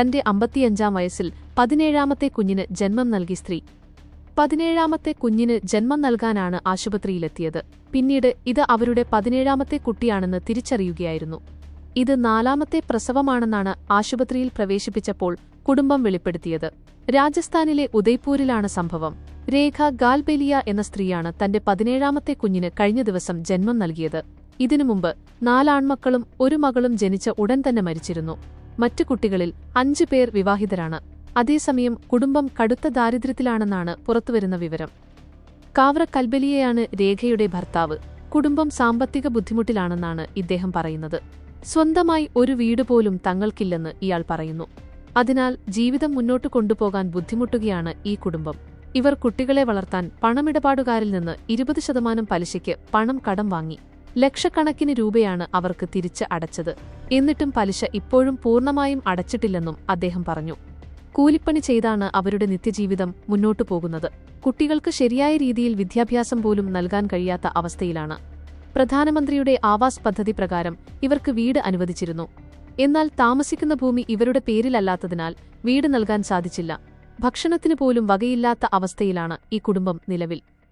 തന്റെ അമ്പത്തിയഞ്ചാം വയസ്സിൽ പതിനേഴാമത്തെ കുഞ്ഞിന് ജന്മം നൽകി സ്ത്രീ. പതിനേഴാമത്തെ കുഞ്ഞിന് ജന്മം നൽകാനാണ് ആശുപത്രിയിലെത്തിയത്. പിന്നീട് ഇത് അവരുടെ പതിനേഴാമത്തെ കുട്ടിയാണെന്ന് തിരിച്ചറിയുകയായിരുന്നു. ഇത് നാലാമത്തെ പ്രസവമാണെന്നാണ് ആശുപത്രിയിൽ പ്രവേശിപ്പിച്ചപ്പോൾ കുടുംബം വെളിപ്പെടുത്തിയത്. രാജസ്ഥാനിലെ ഉദയ്പൂരിലാണ് സംഭവം. രേഖ ഗാൽബെലിയ എന്ന സ്ത്രീയാണ് തന്റെ പതിനേഴാമത്തെ കുഞ്ഞിന് കഴിഞ്ഞ ദിവസം ജന്മം നൽകിയത്. ഇതിനു മുമ്പ് നാലാൺമക്കളും ഒരു മകളും ജനിച്ച ഉടൻ തന്നെ മരിച്ചിരുന്നു. മറ്റു കുട്ടികളിൽ അഞ്ചു പേർ വിവാഹിതരാണ്. അതേസമയം കുടുംബം കടുത്ത ദാരിദ്ര്യത്തിലാണെന്നാണ് പുറത്തുവരുന്ന വിവരം. കാവ്ര കൽബലിയെയാണ് രേഖയുടെ ഭർത്താവ്. കുടുംബം സാമ്പത്തിക ബുദ്ധിമുട്ടിലാണെന്നാണ് ഇദ്ദേഹം പറയുന്നത്. സ്വന്തമായി ഒരു വീട് പോലും തങ്ങൾക്കില്ലെന്ന് ഇയാൾ പറയുന്നു. അതിനാൽ ജീവിതം മുന്നോട്ട് കൊണ്ടുപോകാൻ ബുദ്ധിമുട്ടുകയാണ് ഈ കുടുംബം. ഇവർ കുട്ടികളെ വളർത്താൻ പണമിടപാടുകാരിൽ നിന്ന് ഇരുപത് ശതമാനം പലിശയ്ക്ക് പണം കടം വാങ്ങി. ലക്ഷക്കണക്കിന് രൂപയാണ് അവർക്ക് തിരിച്ച് അടച്ചത്. എന്നിട്ടും പലിശ ഇപ്പോഴും പൂർണമായും അടച്ചിട്ടില്ലെന്നും അദ്ദേഹം പറഞ്ഞു. കൂലിപ്പണി ചെയ്താണ് അവരുടെ നിത്യജീവിതം മുന്നോട്ടു പോകുന്നത്. കുട്ടികൾക്ക് ശരിയായ രീതിയിൽ വിദ്യാഭ്യാസം പോലും നൽകാൻ കഴിയാത്ത അവസ്ഥയിലാണ്. പ്രധാനമന്ത്രിയുടെ ആവാസ് പദ്ധതി പ്രകാരം ഇവർക്ക് വീട് അനുവദിച്ചിരുന്നു. എന്നാൽ താമസിക്കുന്ന ഭൂമി ഇവരുടെ പേരിലല്ലാത്തതിനാൽ വീട് നൽകാൻ സാധിച്ചില്ല. ഭക്ഷണത്തിനു പോലും വകയില്ലാത്ത അവസ്ഥയിലാണ് ഈ കുടുംബം നിലവിൽ.